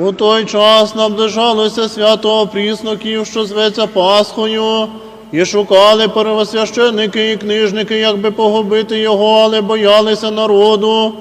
У той час наближалося свято опрісноків, що зветься Пасхою, і шукали первосвященники і книжники, як би погубити його, але боялися народу.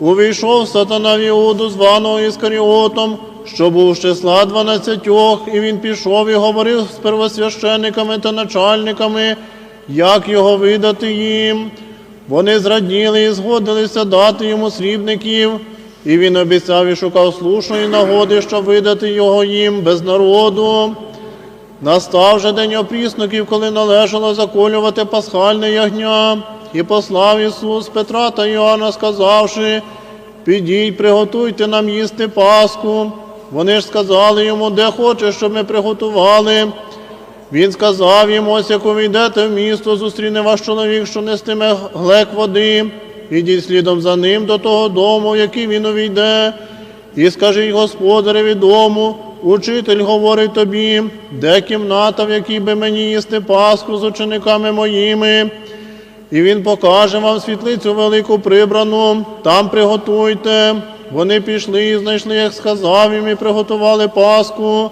Увійшов сатана в Іуду, званого Іскаріотом, що був з числа дванадцятьох, і він пішов і говорив з первосвящениками та начальниками, як його видати їм. Вони зраділи і згодилися дати йому срібників, і він обіцяв і шукав слушної нагоди, щоб видати його їм без народу. Настав же день опрісноків, коли належало заколювати пасхальне ягня, і послав Ісус Петра та Іоанна, сказавши, підіть, приготуйте нам їсти Пасху. Вони ж сказали йому, де хочеш, щоб ми приготували. Він сказав їм, ось як увійдете в місто, зустріне ваш чоловік, що нестиме глек води. Ідіть слідом за ним до того дому, в який він увійде, і скажіть господареві дому, учитель говорить тобі, де кімната, в якій би мені їсти Пасху з учениками моїми. І він покаже вам світлицю велику прибрану, там приготуйте. Вони пішли і знайшли, як сказав їм, і приготували Пасху.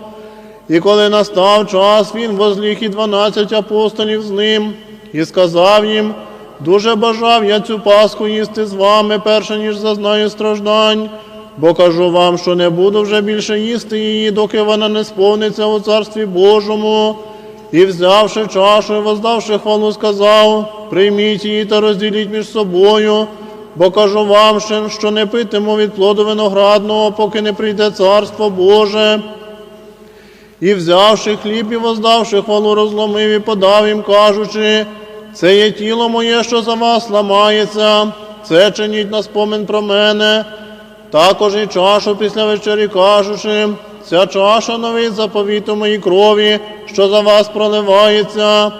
І коли настав час, він возліг і дванадцять апостолів з ним, і сказав їм, дуже бажав я цю Пасху їсти з вами, перше, ніж зазнаю страждань, бо кажу вам, що не буду вже більше їсти її, доки вона не сповниться у Царстві Божому. І взявши чашу воздавши хвалу, сказав, прийміть її та розділіть між собою, бо кажу вам, що не питиму від плоду виноградного, поки не прийде Царство Боже. І взявши хліб і воздавши хвалу, розломив і подав їм, кажучи, це є тіло моє, що за вас ламається, це чиніть на спомин про мене. Також і чашу після вечері кажучи, ця чаша новий заповіт у моїй крові, що за вас проливається.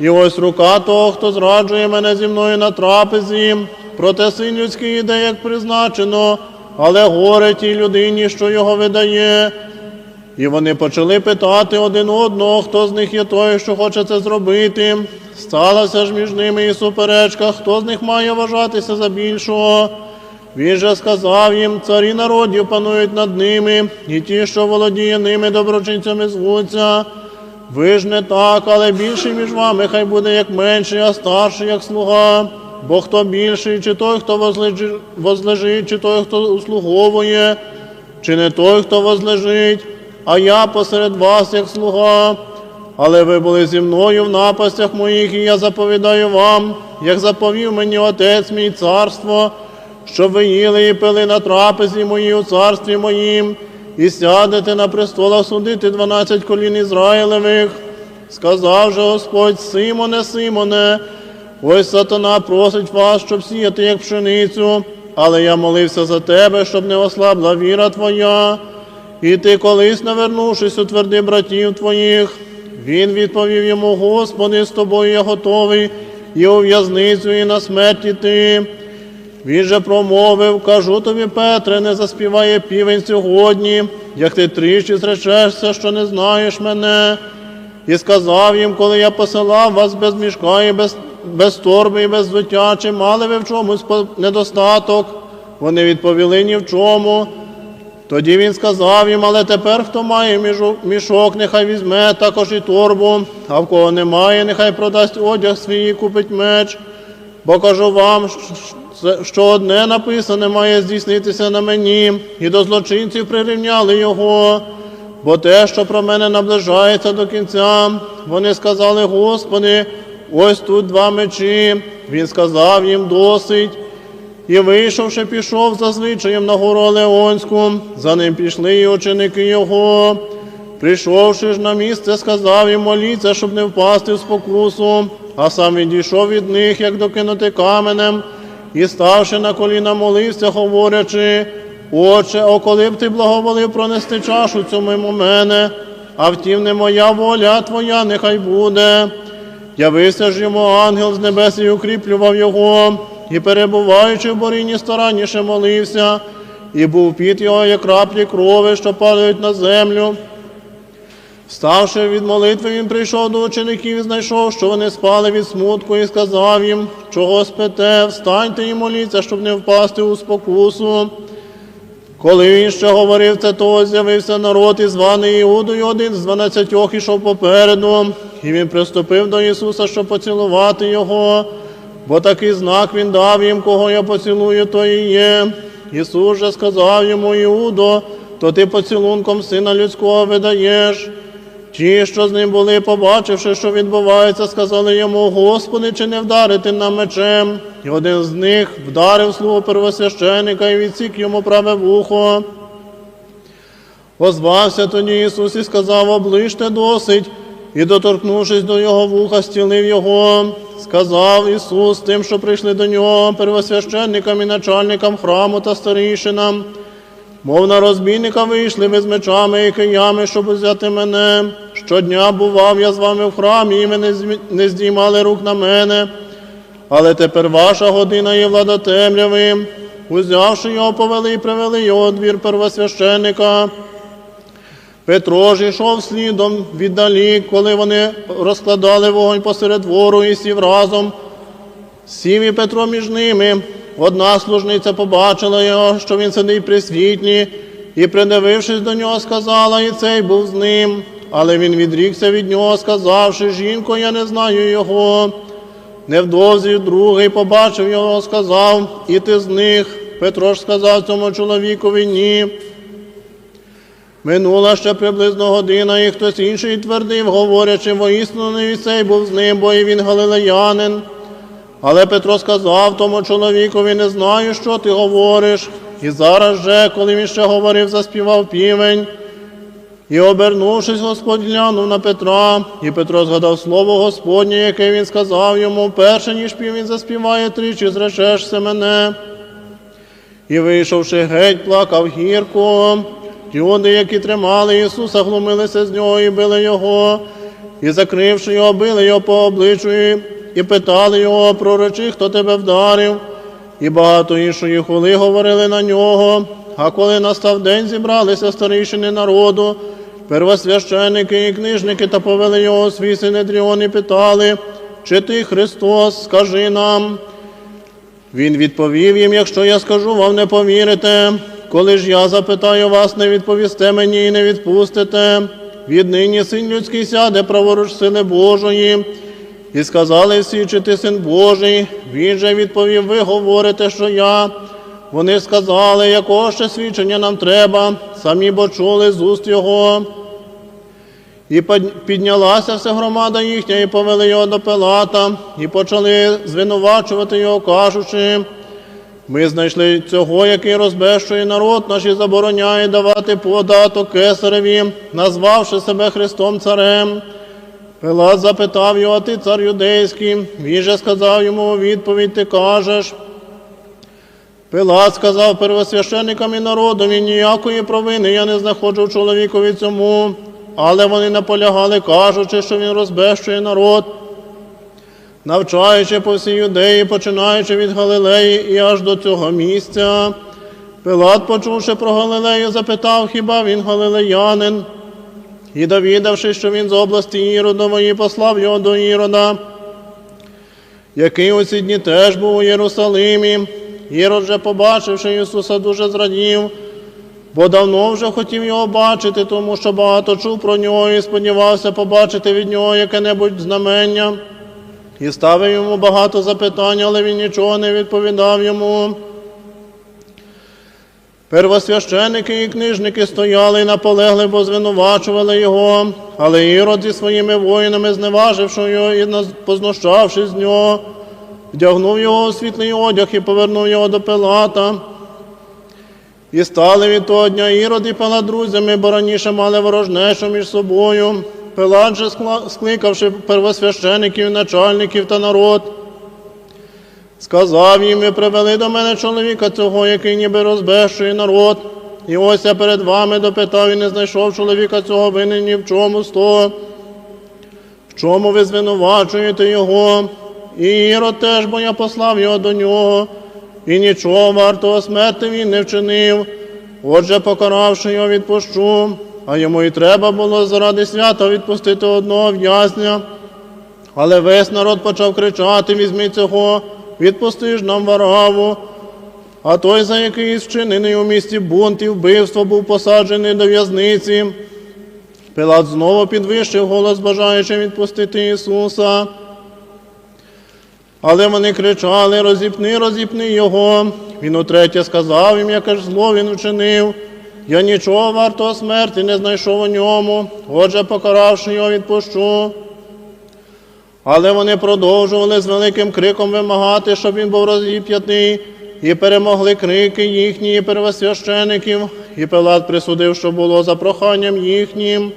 І ось рука того, хто зраджує мене зі мною на трапезі, проте син людський іде, як призначено, але горе тій людині, що його видає. І вони почали питати один одного, хто з них є той, що хоче це зробити. Сталася ж між ними і суперечка, хто з них має вважатися за більшого. Він же сказав їм, царі народів панують над ними, і ті, що володіє ними, доброчинцями звуться. Ви ж не так, але більший між вами, хай буде як менший, а старший, як слуга. Бо хто більший, чи той, хто возлежи- возлежить, чи той, хто услуговує, чи не той, хто возлежить, а я посеред вас, як слуга. Але ви були зі мною в напастях моїх, і я заповідаю вам, як заповів мені Отець мій царство, щоб ви їли і пили на трапезі моїй у царстві моїм, і сядете на престолах судити дванадцять колін Ізраїлевих. Сказав же Господь, Симоне, Симоне, ось сатана просить вас, щоб сіяти, як пшеницю, але я молився за тебе, щоб не ослабла віра твоя. І ти колись, навернувшись, утверди братів твоїх. Він відповів йому, Господи, з тобою я готовий, і у в'язницю, і на смерті ти. Він же промовив, кажу тобі, Петре, не заспіває півень сьогодні, як ти тричі зречешся, що не знаєш мене. І сказав їм, коли я посилав вас без мішка і без, без торби і без взуття, чи мали ви в чомусь недостаток? Вони відповіли ні в чому. Тоді він сказав їм, але тепер хто має мішок, нехай візьме також і торбу, а в кого немає, нехай продасть одяг свій і купить меч. Бо кажу вам, що одне написане має здійснитися на мені, і до злочинців прирівняли його. Бо те, що про мене наближається до кінця, вони сказали, Господи, ось тут два мечі. Він сказав їм досить. І вийшовши, пішов за звичаєм на гору Леонську, за ним пішли і ученики його. Прийшовши ж на місце, сказав їм моліться, щоб не впасти в спокусу, а сам відійшов від них, як докинути каменем, і ставши на коліна, молився, говорячи, Отче, о коли б ти благоволив пронести чашу цю мимо мене, а втім не моя воля, твоя нехай буде. Явився ж йому ангел з небес і укріплював його, і перебуваючи в борінні старанніше молився, і був під його, як краплі крови, що падають на землю. Вставши від молитви, він прийшов до учеників і знайшов, що вони спали від смутку, і сказав їм, чого спите, встаньте і моліться, щоб не впасти у спокусу. Коли він ще говорив це, то з'явився народ і званий Іудою, один з дванадцятьох ішов попереду, і він приступив до Ісуса, щоб поцілувати його, бо такий знак він дав їм, кого я поцілую, то і є. Ісус же сказав йому Іудо, то ти поцілунком сина людського видаєш. Ті, що з ним були, побачивши, що відбувається, сказали йому, Господи, чи не вдарити нам мечем? І один з них вдарив слугу первосвященика і відсік йому праве вухо. Озвався тоді Ісус і сказав, оближте досить, і, доторкнувшись до його вуха, стілив його. Сказав Ісус тим, що прийшли до нього, первосвященникам і начальникам храму та старішинам. Мов на розбійника вийшли ви з мечами і киями, щоб взяти мене. Щодня бував я з вами в храмі, і ви не здіймали рук на мене. Але тепер ваша година є влада темряви. Узявши його, повели і привели його двір первосвященика. Петро ж йшов слідом віддалі, коли вони розкладали вогонь посеред двору і сів разом. Сів і Петро між ними. Одна служниця побачила його, що він сидить при світлі, і, придивившись до нього, сказала, і цей був з ним. Але він відрікся від нього, сказавши, жінко, я не знаю його. Невдовзі другий побачив його, сказав, і ти з них. Петро ж сказав цьому чоловікові ні. Минула ще приблизно година, і хтось інший твердив, говорячи, воістину не цей був з ним, бо і він галилеянин. Але Петро сказав тому чоловікові, не знаю, що ти говориш. І зараз же, коли він ще говорив, заспівав півень. І, обернувшись, Господь глянув на Петра, і Петро згадав слово Господнє, яке він сказав йому, перше, ніж півень заспіває тричі, зречешся мене. І, вийшовши геть, плакав гірко. Люди, які тримали Ісуса, глумилися з нього і били його, і, закривши його, били його по обличчю, і- питали його, пророчи, хто тебе вдарив. І багато іншої хули говорили на нього. А коли настав день, зібралися старішини народу, первосвященики і книжники, та повели його свій синедріон і питали, чи ти Христос, скажи нам. Він відповів їм, якщо я скажу, вам не повірите. Коли ж я запитаю вас, не відповісте мені і не відпустите. Віднині син людський сяде праворуч сили Божої. І сказали всі, чи ти син Божий. Він же відповів, ви говорите, що я. Вони сказали, якого ще свідчення нам треба, самі бо чули з уст його. І піднялася вся громада їхня, і повели його до Пилата, і почали звинувачувати його, кажучи, ми знайшли цього, який розбещує народ наш і забороняє давати податок кесареві, назвавши себе Христом Царем. Пилат запитав його, а ти цар юдейський. Він же сказав йому у відповідь, ти кажеш. Пилат сказав первосвященникам і народові, ніякої провини я не знаходжу чоловікові цьому, але вони наполягали, кажучи, що він розбещує народ, навчаючи по всій юдеї, починаючи від Галилеї і аж до цього місця. Пилат, почувши про Галилею, запитав, хіба він галилеянин? І довідавши, що він з області Іродової, послав його до Ірода, який у ці дні теж був у Єрусалимі. Ірод же, побачивши Ісуса, дуже зрадів, бо давно вже хотів його бачити, тому що багато чув про нього і сподівався побачити від нього яке-небудь знамення. І ставив йому багато запитань, але він нічого не відповідав йому. Первосвященики і книжники стояли і наполегли, бо звинувачували його, але Ірод зі своїми воїнами, зневаживши його і познущавшись з нього, вдягнув його у світлий одяг і повернув його до Пилата. І стали від того дня Ірод і Пилат друзями, бо раніше мали ворожнечу між собою. Пилат же, скликавши первосвящеників, начальників та народ, Сказав їм, ви привели до мене чоловіка цього, який ніби розбещує народ. І ось я перед вами допитав і не знайшов чоловіка цього винен ні в чому з того. В чому ви звинувачуєте його? І Ірод теж, бо я послав його до нього, і нічого вартого смерти він не вчинив. Отже, покаравши його, відпущу, а йому і треба було заради свята відпустити одного в'язня. Але весь народ почав кричати: візьми цього, відпусти ж нам вараву. А той, за який вчинений у місті бунт і вбивство, був посаджений до в'язниці. Пилат знову підвищив голос, бажаючи відпустити Ісуса. Але вони кричали: розіпни, розіпни його. Він утретє сказав їм, яке ж зло він вчинив. Я нічого вартого смерті не знайшов у ньому, отже, покаравши його, відпущу. Але вони продовжували з великим криком вимагати, щоб він був розіп'ятий, і перемогли крики їхні і первосвящеників, і Пилат присудив, що було за проханням їхнім,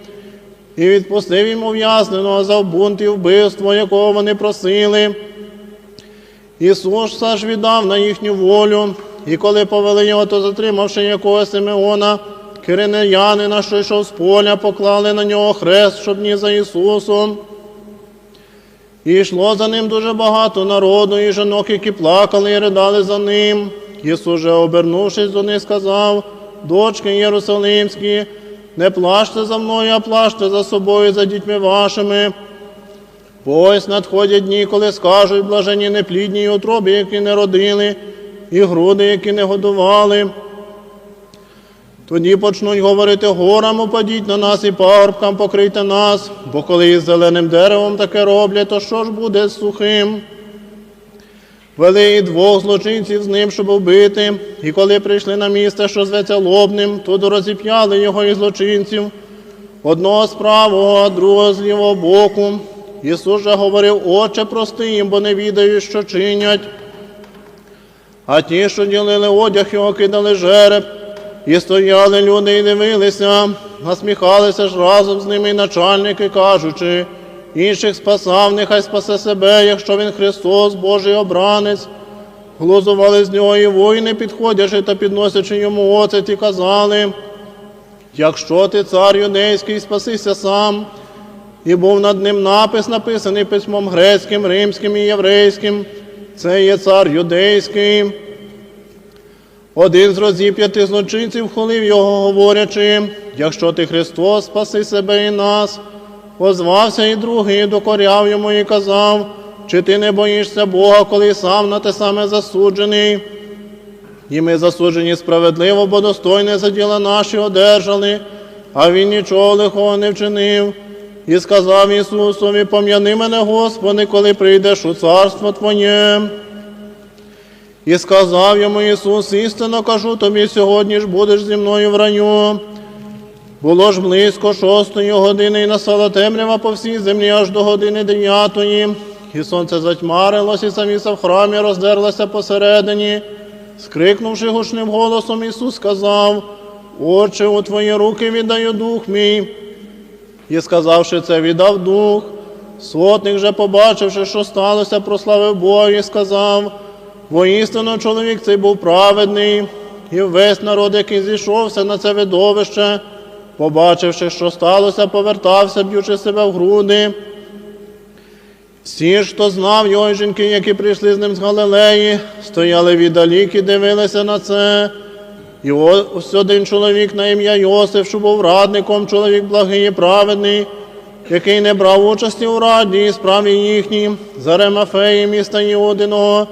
і відпустив йому ув'язненого за бунт і вбивство, якого вони просили. Ісус ж віддав на їхню волю, і коли повели його, то затримавши якогось Симеона, киринеянина, що йшов з поля, поклали на нього хрест, щоб ні за Ісусом. І йшло за ним дуже багато народу, і жінок, які плакали і ридали за ним. Ісус же, обернувшись до них, сказав, дочки Єрусалимські, не плачте за мною, а плачте за собою, за дітьми вашими. Бо ось надходять дні, коли скажуть блажені неплідні й утроби, які не родили, і груди, які не годували. Тоді почнуть говорити горам, упадіть на нас і парубкам покрийте нас, бо коли із зеленим деревом таке роблять, то що ж буде з сухим? Вели і двох злочинців з ним, щоб вбити, і коли прийшли на місце, що зветься лобним, то розіп'яли його і злочинців, одного з правого, а другого з лівого боку. Ісус же говорив, Отче, прости їм, бо не відають, що чинять. А ті, що ділили одяг, його кидали жереб, і стояли люди і дивилися, насміхалися ж разом з ними і начальники, кажучи, інших спасав, нехай спасе себе, якщо він Христос, Божий обранець. Глузували з нього і воїни, підходячи та підносячи йому оцет, і казали, якщо ти цар юдейський, спасися сам. І був над ним напис, написаний письмом грецьким, римським і єврейським. Це є цар юдейський. Один з розіп'ятих злочинців хвалив його, говорячи, якщо ти Христос, спаси себе і нас. Озвався і другий, докоряв йому і казав, чи ти не боїшся Бога, коли сам на те саме засуджений. І ми засуджені справедливо, бо достойне за діла наші одержали, а він нічого лихого не вчинив. І сказав Ісусові, пом'яни мене, Господи, коли прийдеш у царство Твоє. І сказав йому Ісус, істинно кажу тобі, сьогодні ж будеш зі мною в раю. Було ж близько шостої години, і настала темрява по всій землі аж до години дев'ятої. І сонце затьмарилось, і саміса в храмі роздерлася посередині. Скрикнувши гучним голосом, Ісус сказав, Отче, у Твої руки віддаю дух мій. І сказавши це, віддав дух. Сотник же, побачивши, що сталося, прославив Бога і сказав, воістину чоловік цей був праведний, і весь народ, який зійшовся на це видовище, побачивши, що сталося, повертався, б'ючи себе в груди. Всі хто знав його жінки, які прийшли з ним з Галилеї, стояли віддалік і дивилися на це. І ось один чоловік на ім'я Йосиф, що був радником, чоловік благий і праведний, який не брав участі у раді і справі їхній, за Ремафеї міста Іудиного,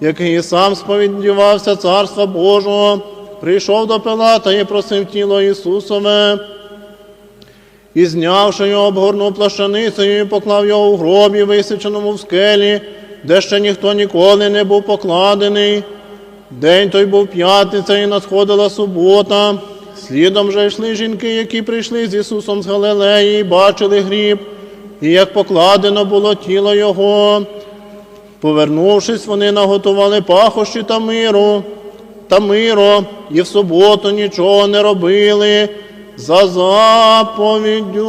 який сам сповідувався Царства Божого, прийшов до Пилата і просив тіло Ісусове. І знявши його, обгорнув плащаницею і поклав його у гробі, висіченому в скелі, де ще ніхто ніколи не був покладений. День той був п'ятниця і надходила субота. Слідом же йшли жінки, які прийшли з Ісусом з Галилеї, і бачили гріб, і як покладено було тіло Його. Повернувшись, вони наготували пахощі та миру, та миро, і в суботу нічого не робили за заповіддю